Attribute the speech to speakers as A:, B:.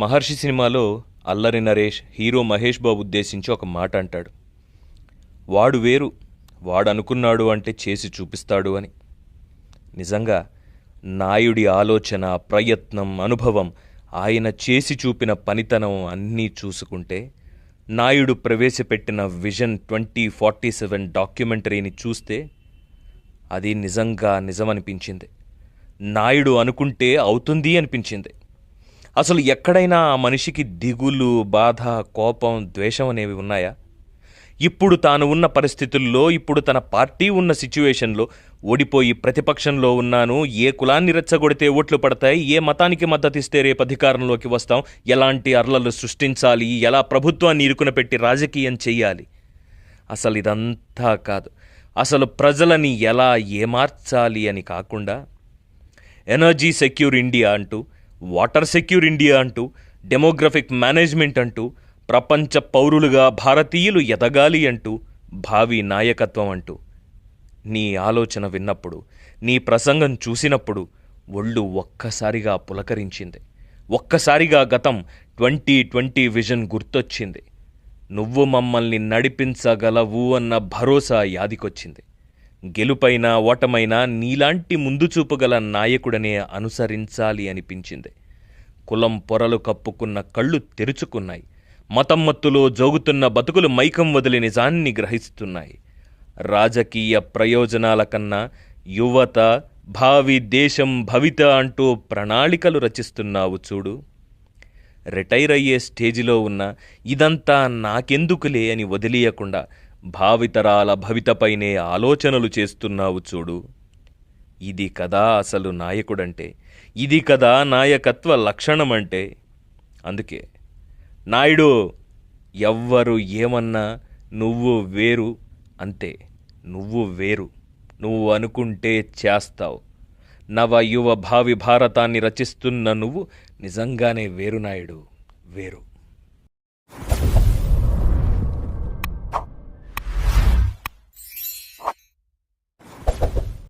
A: మహర్షి సినిమాలో అల్లరి నరేష్ హీరో మహేష్ బాబు ఉద్దేశించి ఒక మాట అంటాడు. వాడు వేరు వాడు అనుకున్నాడు అంటే చేసి చూపిస్తాడు అని. నిజంగా నాయుడి ఆలోచన ప్రయత్నం అనుభవం ఆయన చేసి చూపిన పనితనం అన్నీ చూసుకుంటే నాయుడు ప్రవేశపెట్టిన విజన్ ట్వంటీ ఫార్టీ సెవెన్ డాక్యుమెంటరీని చూస్తే అది నిజంగా నిజమనిపించింది. నాయుడు అనుకుంటే అవుతుంది అనిపించింది. అసలు ఎక్కడైనా ఆ మనిషికి దిగులు బాధ కోపం ద్వేషం అనేవి ఉన్నాయా? ఇప్పుడు తాను ఉన్న పరిస్థితుల్లో ఇప్పుడు తన పార్టీ ఉన్న సిచ్యువేషన్లో ఓడిపోయి ప్రతిపక్షంలో ఉన్నాను ఏ కులాన్ని రెచ్చగొడితే ఓట్లు పడతాయి ఏ మతానికి మద్దతిస్తే రేపు అధికారంలోకి వస్తాం ఎలాంటి అర్లలు సృష్టించాలి ఎలా ప్రభుత్వాన్ని ఇరుకున పెట్టి రాజకీయం చెయ్యాలి? అసలు ఇదంతా కాదు. అసలు ప్రజలని ఎలా ఏమార్చాలి అని కాకుండా ఎనర్జీ సెక్యూర్ ఇండియా అంటూ వాటర్ సెక్యూర్ ఇండియా అంటూ డెమోగ్రఫిక్ మేనేజ్మెంట్ అంటూ ప్రపంచ పౌరులుగా భారతీయులు ఎదగాలి అంటూ భావి నాయకత్వం అంటూ. నీ ఆలోచన విన్నప్పుడు నీ ప్రసంగం చూసినప్పుడు ఒళ్ళు ఒక్కసారిగా పులకరించింది. ఒక్కసారిగా గతం ట్వంటీ ట్వంటీ విజన్ గుర్తొచ్చింది. నువ్వు మమ్మల్ని నడిపించగలవు అన్న భరోసా యాదికొచ్చింది. గెలుపైనా ఓటమైనా నీలాంటి ముందు చూపుగల నాయకుడనే అనుసరించాలి అనిపించింది. కులం పొరలు కప్పుకున్న కళ్ళు తెరుచుకున్నాయి. మతమ్మత్తులో జోగుతున్న బతుకులు మైకం వదిలి నిజాన్ని గ్రహిస్తున్నాయి. రాజకీయ ప్రయోజనాల కన్నా యువత భావి దేశం భవిత అంటూ ప్రణాళికలు రచిస్తున్నావు చూడు. రిటైర్ అయ్యే స్టేజిలో ఉన్న ఇదంతా నాకెందుకులే అని వదిలియకుండా భావితరాల భవితపైనే ఆలోచనలు చేస్తున్నావు చూడు. ఇది కదా అసలు నాయకుడంటే. ఇది కదా నాయకత్వ లక్షణమంటే. అందుకే నాయుడు ఎవ్వరు ఏమన్నా నువ్వు వేరు అంతే. నువ్వు వేరు. నువ్వు అనుకుంటే చేస్తావు. నవ యువ భావి భారతాన్ని రచిస్తున్న నువ్వు నిజంగానే వేరు నాయుడు. వేరు.